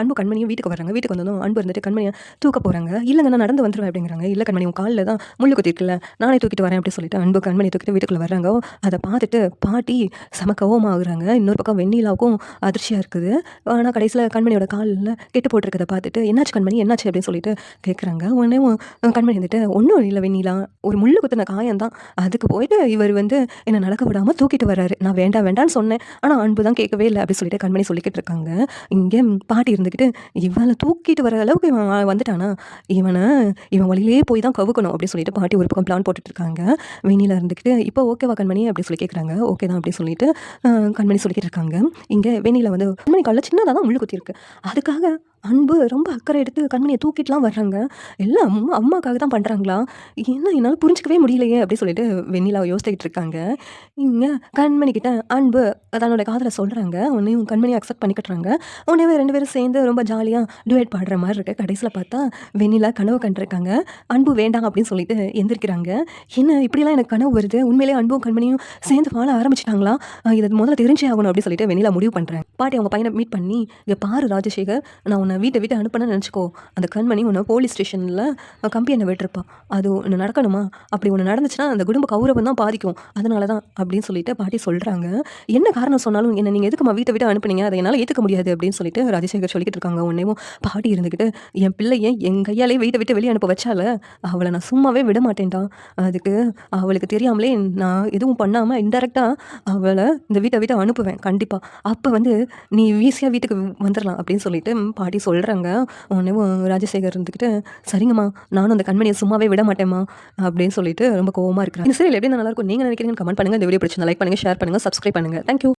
அன்பு கண்மணியும் வீட்டுக்கு வராங்க வீட்டுக்கு வந்ததும் அன்பு இருந்துட்டு கண்மணியை தூக்க போகிறாங்க இல்லைங்க நான் நடந்து வந்துடுவேன் அப்படிங்கிறாங்க. இல்லை கண்மணி உன் காலில் தான் முள்ளு குத்திருக்குல்ல நானே தூக்கிட்டு வரேன் அப்படின்னு சொல்லிட்டு அன்பு கண்மணி தூக்கிட்டு வீட்டுக்குள்ளே வர்றாங்க. அதை பார்த்துட்டு பாட்டி சமக்கவும் ஆகுறாங்க. இன்னொரு பக்கம் வெண்ணிலாவுக்கும் அதிர்ச்சியாக இருக்குது. ஆனால் கடைசியில் கண்மணியோட காலில் கெட்டு போட்டிருக்கதை பார்த்துட்டு என்னாச்சு கண்மணி? என்னாச்சு? அப்படின்னு சொல்லிட்டு கேட்குறாங்க உடனே கண்மணி வந்துட்டு ஒன்றும் இல்லை வெண்ணிலா. ஒரு முள்ளு குத்தின காயம் தான். அதுக்கு போயிட்டு இவர் வந்து என்னை நடக்க விடாமல் தூக்கிட்டு வர்றாரு. நான் வேண்டாம் வேண்டாம்னு சொன்னேன். ஆனால் அன்பு தான் கேட்கவே இல்லை அப்படின்னு சொல்லிட்டு கண்மணி சொல்லிக்கிட்டு இருக்காங்க. இங்கே பாட்டி இருந்துக்கிட்டு இவனை தூக்கிட்டு வர அளவுக்கு இவன் வந்துட்டானா? இவனை இவன் வழியிலே போய் தான் கவுக்கணும் அப்படின்னு சொல்லிட்டு பாட்டி ஒரு பக்கம் பிளான் போட்டுட்டு இருக்காங்க வெண்ணில இருந்துக்கிட்டு இப்போ ஓகேவா கண்மணி? அப்படி சொல்லி கேட்குறாங்க ஓகே தான் அப்படி சொல்லிட்டு கண்மணி சொல்லிக்கிட்டு இருக்காங்க. இங்கே வெண்ணில வந்து கண்மணி காலில் சின்னதாக தான் முள்ளு குத்திருக்கு அதுக்காக அன்பு ரொம்ப அக்கறை எடுத்து கண்மணியை தூக்கிட்டுலாம் வர்றாங்க. எல்லாம் அம்மா அம்மாக்காக தான் பண்ணுறாங்களா என்ன என்னால் புரிஞ்சிக்கவே முடியலையே அப்படின்னு சொல்லிட்டு வெண்ணிலா யோசிச்சுக்கிட்டு இருக்காங்க. இங்கே கண்மணிக்கிட்ட அன்பு தன்னோட காதலை சொல்கிறாங்க உன்னையும் கண்மணியை அக்செப்ட் பண்ணிக்கிட்டுறாங்க. உடனே ரெண்டு பேரும் சேர்ந்து ரொம்ப ஜாலியாக டுவேட் பாடுற மாதிரி இருக்குது கடைசியில் பார்த்தா வெண்ணிலா கனவு கண்டிருக்காங்க. அன்பு வேண்டாம் அப்படின்னு சொல்லிட்டு எந்திரிக்கிறாங்க. என்ன இப்படிலாம் எனக்கு கனவு வருது? உண்மையிலேயே அன்பும் கண்மணியும் சேர்ந்து வாழ ஆரம்பிச்சிட்டாங்களா? இதை முதல்ல தெரிஞ்சே ஆகணும் அப்படின்னு சொல்லிட்டு வெண்ணிலா முடிவு பண்ணுறேன் பாட்டி அவங்க பையனை மீட் பண்ணி இங்கே பாரு ராஜசேகர் நான் உன்னை வீட்டை விட்டு அனுப்பணும்னு நினச்சிக்கோ. அந்த கண்மணி உன்னை போலீஸ் ஸ்டேஷனில் கம்பி என்னை விட்டுருப்பா. அது ஒன்று நடக்கணுமா? அப்படி ஒன்று நடந்துச்சுன்னா அந்த குடும்ப கௌரவம் தான் பாதிக்கும். அதனால தான் அப்படின்னு சொல்லிட்டு பாட்டி சொல்கிறாங்க என்ன காரணம் சொன்னாலும் என்ன நீங்கள் எதுக்குமா வீட்டை விட்டு அனுப்புனீங்க? அதை என்னால் ஏற்றுக்க முடியாது அப்படின்னு சொல்லிட்டு ராஜசேகர் சொல்லிக்கிட்டு இருக்காங்க. உன்னையும் பாட்டி இருந்துக்கிட்டு என் பிள்ளையை என் கையாலே வீட்டை விட்டு வெளியே அனுப்ப வச்சால அவளை நான் சும்மாவே விட மாட்டேன்டா. அதுக்கு அவளுக்கு தெரியாமலே நான் எதுவும் பண்ணாமல் இன்டெரக்டாக அவளை இந்த வீட்டை விட்டு அனுப்புவேன். கண்டிப்பாக அப்போ வந்து நீ ஈஸியாக வீட்டுக்கு வந்துடலாம் அப்படின்னு சொல்லிட்டு பாட்டி சொல்கிறாங்க உடனே ராஜசேகர் இருந்துக்கிட்டு சரிங்கம்மா நானும் அந்த கண்மணியை சும்மாவே விட மாட்டேம்மா அப்படின்னு சொல்லிட்டு ரொம்ப கோவமாக இருக்கிறேன் இந்த சீரியல் எப்படி நல்லா இருக்கும் நீங்கள் நினைக்கிறீங்கன்னு கமெண்ட் பண்ணுங்கள் இந்த வீடியோ பிடிச்சிருந்தா லைக் பண்ணுங்கள் ஷேர் பண்ணுங்கள் சப்ஸ்கிரைப் பண்ணுங்கள் தேங்க்யூ